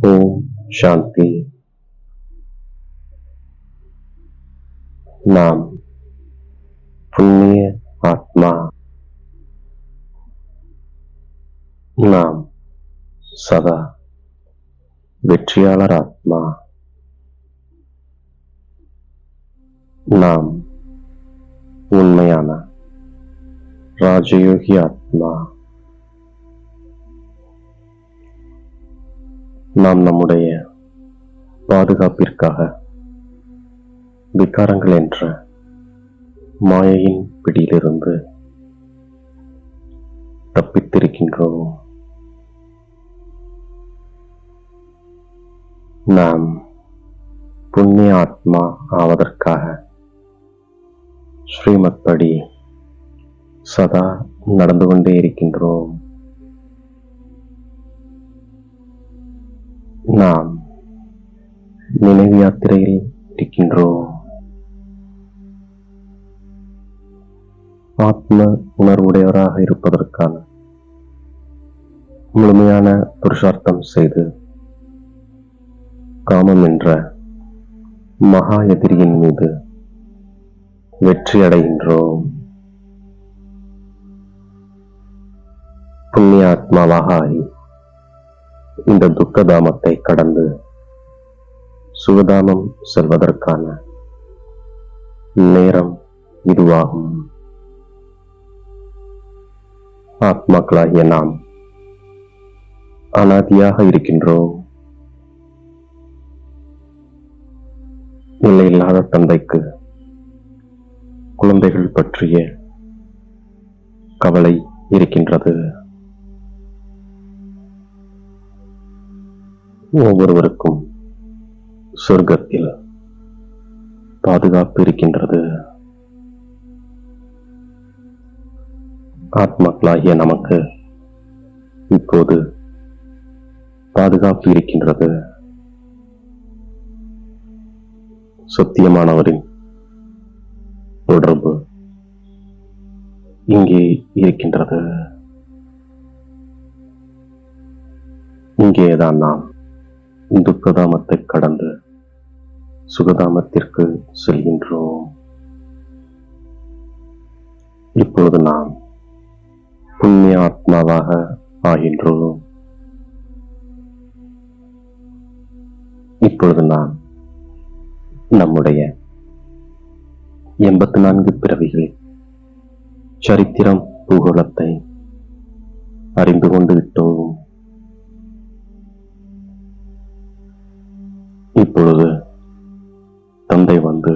ஓம் சாந்தி. நாம் புண்ணிய ஆத்மா. நாம் சதா வெற்றியாளர் ஆத்மா. நாம் உண்மையான ராஜயோகி ஆத்மா. நாம் நம்முடைய பாதுகாப்பிற்காக விகாரங்கள் என்ற மாயையின் பிடியிலிருந்து தப்பித்திருக்கின்றோம். நாம் புண்ணிய ஆத்மா ஆவதற்காக ஸ்ரீமத் படி சதா நடந்து கொண்டே இருக்கின்றோம். நாம் நினைவு யாத்திரையில் இருக்கின்றோம். ஆத்ம உணர்வுடையவராக இருப்பதற்கான முழுமையான புருஷார்த்தம் செய்து காமம் என்ற மகா எதிரியின் மீது வெற்றி அடைகின்றோம் புண்ணிய ஆத்மாவாக ஆகி இந்த துக்கதாமத்தை கடந்து சுகதாமம் செல்வதற்கான நேரம் இதுவாகும். ஆத்மாக்களாகிய நாம் அனாதியாக இருக்கின்றோம். நிலையில்லாத தந்தைக்கு குழந்தைகள் பற்றிய கவலை இருக்கின்றது. ஒவ்வொருவருக்கும் சொர்க்கத்தில் பாதுகாப்பு இருக்கின்றது ஆத்மாக்களாகிய நமக்கு இப்போது பாதுகாப்பு இருக்கின்றது சத்தியமானவரின் தொடர்பு இங்கே இருக்கின்றது. இங்கேதான் நாம் துக்கதாமத்தை கடந்து சுகதாமத்திற்கு செல்கின்றோம். இப்பொழுது நாம் புண்ணிய ஆத்மாவாக ஆகின்றோம். இப்பொழுது நாம் நம்முடைய எண்பத்தி நான்கு பிறவிகளில் சரித்திரம் பூகோளத்தை அறிந்து கொண்டு விட்டோம். பொழுது தந்தை வந்து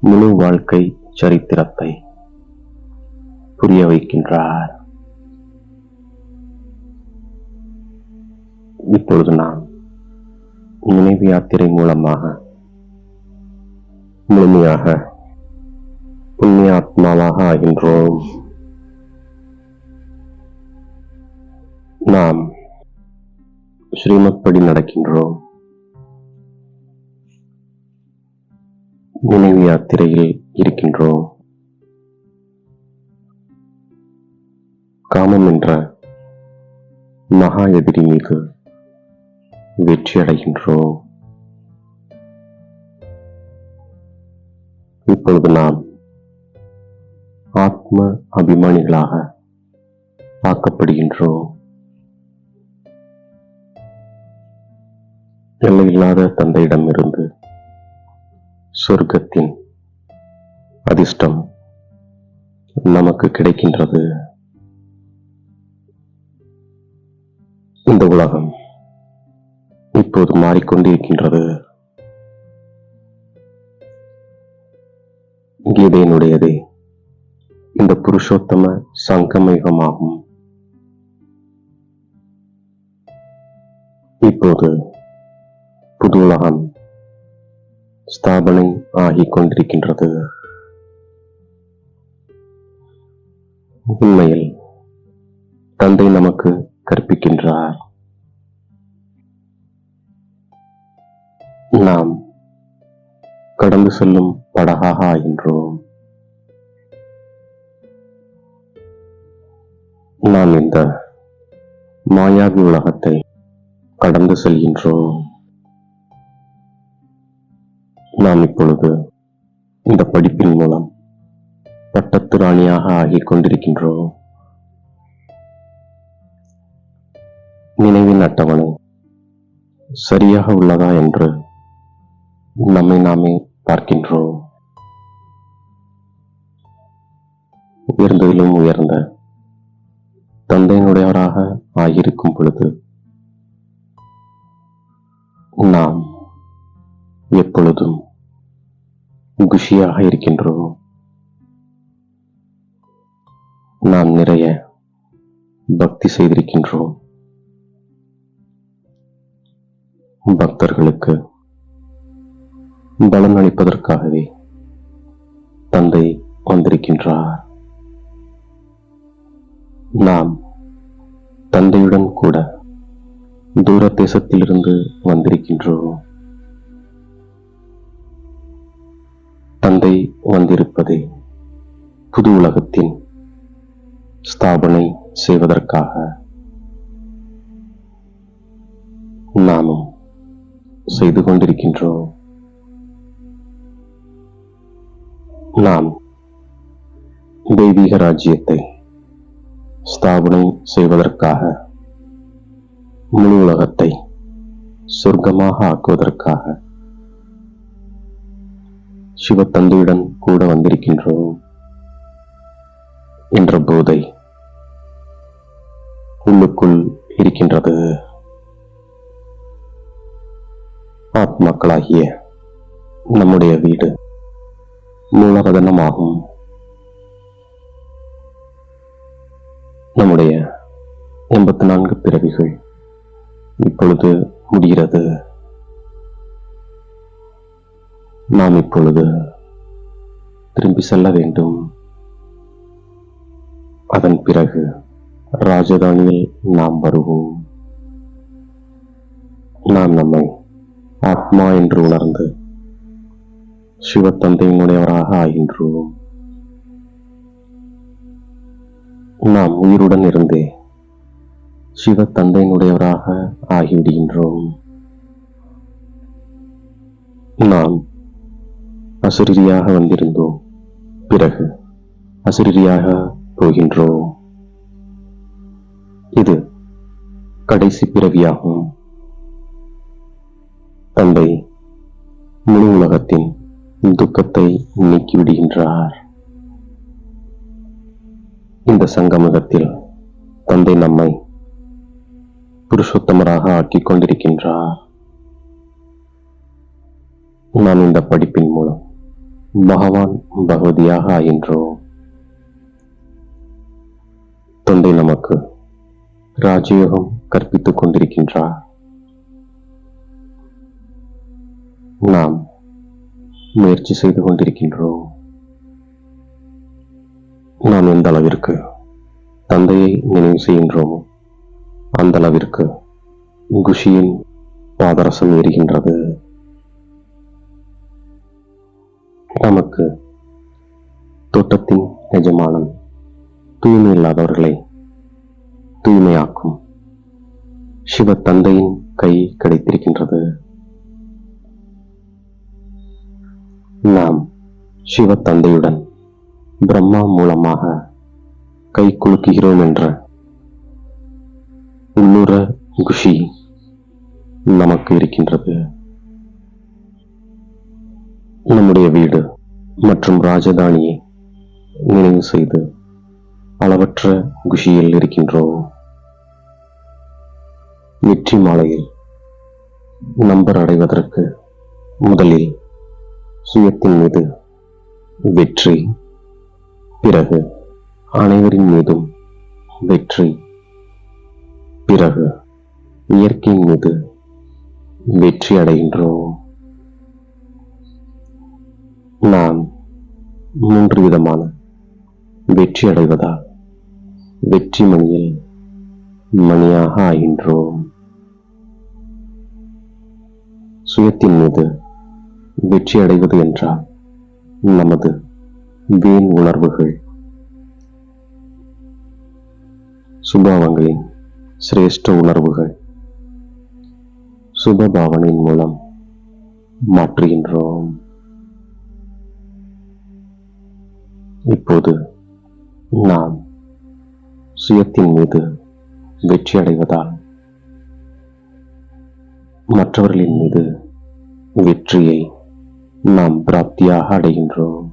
முழு வாழ்க்கை சரித்திரத்தை புரிய வைக்கின்றார். இப்பொழுது நாம் நினைவு யாத்திரை மூலமாக முழுமையாக புண்ணிய ஆத்மாவாக ஆகின்றோம். நாம் ஸ்ரீமத்படி நடக்கின்றோம். நினைவு யாத்திரையில் இருக்கின்றோம். காமம் என்ற மகா எதிரி மீது வெற்றி அடைகின்றோம். இப்பொழுது நாம் ஆத்ம அபிமானிகளாக ஆக்கப்படுகின்றோம். எல்லையில்லாத தந்தையிடமிருந்து சொர்க்கத்தின் அதிர்ஷ்டம் நமக்கு கிடைக்கின்றது. இந்த உலகம் இப்போது மாறிக்கொண்டிருக்கின்றது கீதையினுடையதே இந்த புருஷோத்தம சங்கமயுகமாகும். இப்போது புது உலகம் ஸ்தாபனை ஆகிக் கொண்டிருக்கின்றது உண்மையில் தந்தை நமக்கு கற்பிக்கின்றார். நாம் கடந்து செல்லும் படகாக ஆகின்றோம் நாம் இந்த மாயாவி உலகத்தை கடந்து செல்கின்றோம். நாம் இப்பொழுது இந்த படிப்பின் மூலம் பட்டத்து ராணியாக ஆகிக் கொண்டிருக்கின்றோம். நினைவின் அட்டவணை சரியாக உள்ளதா என்று நம்மை நாமே பார்க்கின்றோம். உயர்ந்ததிலும் உயர்ந்த தந்தையினுடையவராக ஆகியிருக்கும் பொழுது நாம் எப்பொழுதும் குஷியாக இருக்கின்றோம் நாம் நிறைய பக்தி செய்திருக்கின்றோம் பக்தர்களுக்கு பலன் அளிப்பதற்காகவே தந்தை வந்திருக்கின்றார். நாம் தந்தையுடன் கூட தூர தேசத்திலிருந்து வந்திருக்கின்றோம். தந்தை வந்திருப்பது புது உலகத்தின் ஸ்தாபனை செய்வதற்காக. நாமும் செய்து கொண்டிருக்கின்றோம். நாம் தெய்வீக ராஜ்யத்தை ஸ்தாபனை செய்வதற்காக முழு உலகத்தை சொர்க்கமாக ஆக்குவதற்காக சிவத்தந்தையுடன் கூட வந்திருக்கின்றோம் என்ற போதை உள்ளுக்குள் இருக்கின்றது. ஆத்மாக்களாகிய நம்முடைய வீடு மூலவதனமாகும் நம்முடைய எண்பத்தி நான்கு பிறவிகள் இப்பொழுது முடிகிறது. நாம் இப்பொழுது திரும்பி செல்ல வேண்டும். அதன் பிறகு ராஜதானியில் நாம் வருவோம். நாம் நம்மை ஆத்மா என்று உணர்ந்து சிவத்தந்தையினுடையவராக ஆகின்றோம். நாம் உயிருடன் இருந்தே சிவ தந்தையினுடையவராக ஆகிவிடுகின்றோம். நாம் அசுரியாக வந்திருந்தோம். பிறகு அசுரியாக போகின்றோம். இது கடைசி பிறவியாகும். தந்தை முழு உலகத்தின் துக்கத்தை நீக்கிவிடுகின்றார். இந்த சங்கமகத்தில் தந்தை நம்மை புருஷோத்தமராக ஆக்கிக் கொண்டிருக்கின்றார். நாம் இந்த படிப்பின் மூலம் பகவான் பகவதியாக ஆகின்றோம். தந்தை நமக்கு ராஜயோகம் கற்பித்துக் கொண்டிருக்கின்றார். நாம் முயற்சி செய்து கொண்டிருக்கின்றோம். நாம் எந்த அளவிற்கு தந்தையை நினைவு செய்கின்றோமோ அந்த அளவிற்கு குஷியின் பாதரசம் ஏறுகின்றது. நமக்கு தோட்டத்தின் எஜமானன் தூய்மை இல்லாதவர்களை தூய்மையாக்கும் சிவ தந்தையின் கை கிடைத்திருக்கின்றது. நாம் சிவ தந்தையுடன் பிரம்மா மூலமாக கை குலுக்குகிறோம் என்ற உள்ளுர குஷி நமக்கு இருக்கின்றது. நம்முடைய வீடு மற்றும் ராஜதானியை நினைவு செய்து அளவற்ற குஷியில் இருக்கின்றோம். வெற்றி மாலையில் நம்பர் அடைவதற்கு முதலில் சுயத்தின் மீது வெற்றி பிறகு அனைவரின் மீதும் வெற்றி பிறகு இயற்கையின் மீது வெற்றி அடைகின்றோம். நாம் மூன்று விதமான வெற்றி அடைவதால் வெற்றி மணியில் மணியாக ஆகின்றோம். சுயத்தின் மீது வெற்றி அடைவது என்றால் நமது வீண் உணர்வுகள் சுபாவங்களின் சிரேஷ்ட உணர்வுகள் சுபபாவனையின் மூலம் மாற்றுகின்றோம். இப்போது நாம் சுயத்தின் மீது வெற்றி அடைவதால் மற்றவர்களின் மீது வெற்றியை நாம் பிராப்தியாக அடைகின்றோம்.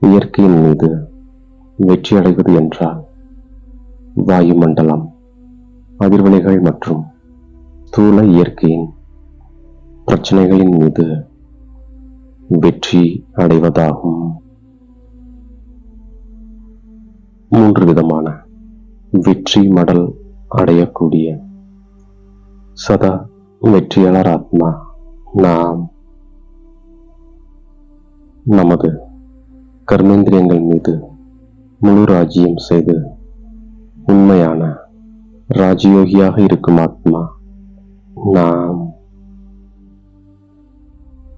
இயற்கையின் மீது வெற்றி அடைவது என்றால் வாயுமண்டலம் அதிர்வலைகள் மற்றும் ஸ்தூல இயற்கையின் பிரச்சனைகளின் மீது வெற்றி அடைவதாகும். மூன்று விதமான வெற்றி மடல் அடையக்கூடிய சதா வெற்றியாளர் ஆத்மா நாம். நமது கர்மேந்திரியங்கள் மீது முழு ராஜ்யம் செய்து உண்மையான ராஜயோகியாக இருக்கும் ஆத்மா நாம்.